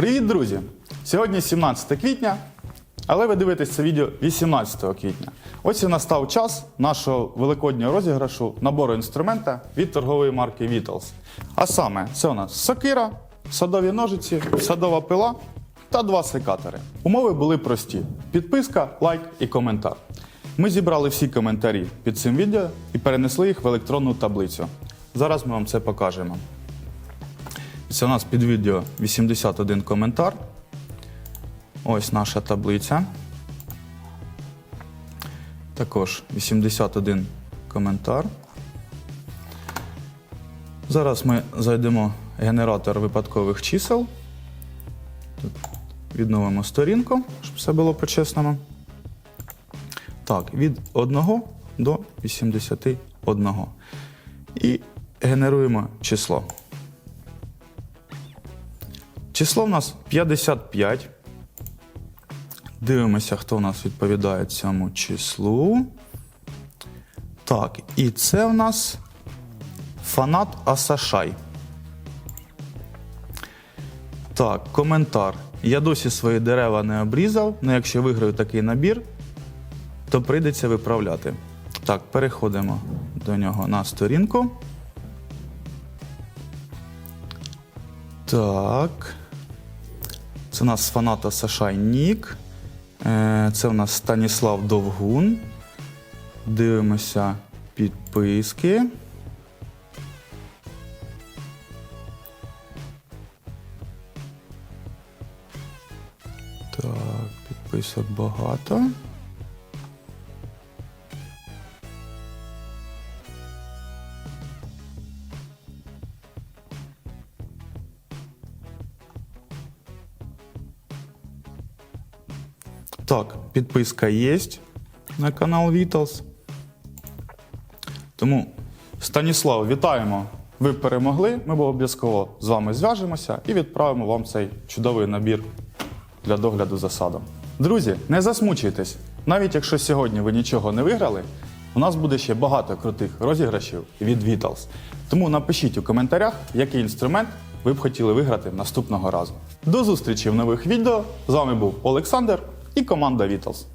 Привіт, друзі! Сьогодні 17 квітня, але ви дивитесь це відео 18 квітня. Ось і настав час нашого великоднього розіграшу набору інструмента від торгової марки Vitals. А саме, це у нас сокира, садові ножиці, садова пила та два секатори. Умови були прості: підписка, лайк і коментар. Ми зібрали всі коментарі під цим відео і перенесли їх в електронну таблицю. Зараз ми вам це покажемо. Це у нас під відео 81 коментар. Ось наша таблиця. Також 81 коментар. Зараз ми зайдемо в генератор випадкових чисел. Тут відновимо сторінку, щоб все було по-чесному. Так, від 1 до 81. І генеруємо число. Число в нас 55. Дивимося, хто у нас відповідає цьому числу. Так, і це в нас фанат Асашай. Так, коментар. Я досі свої дерева не обрізав, але якщо виграю такий набір, то прийдеться виправляти. Так, переходимо до нього на сторінку. Так. Це у нас фаната Сашай Нік. Е, Це у нас Станіслав Довгун. Дивимося підписки. Так, підписок багато. Так, підписка є на канал Vitals. Тому, Станіслав, вітаємо! Ви перемогли. Ми обов'язково з вами зв'яжемося і відправимо вам цей чудовий набір для догляду за садом. Друзі, не засмучуйтесь. Навіть якщо сьогодні ви нічого не виграли, у нас буде ще багато крутих розіграшів від Vitals. Тому напишіть у коментарях, який інструмент ви б хотіли виграти наступного разу. До зустрічі в нових відео. З вами був Олександр і команда Vitals.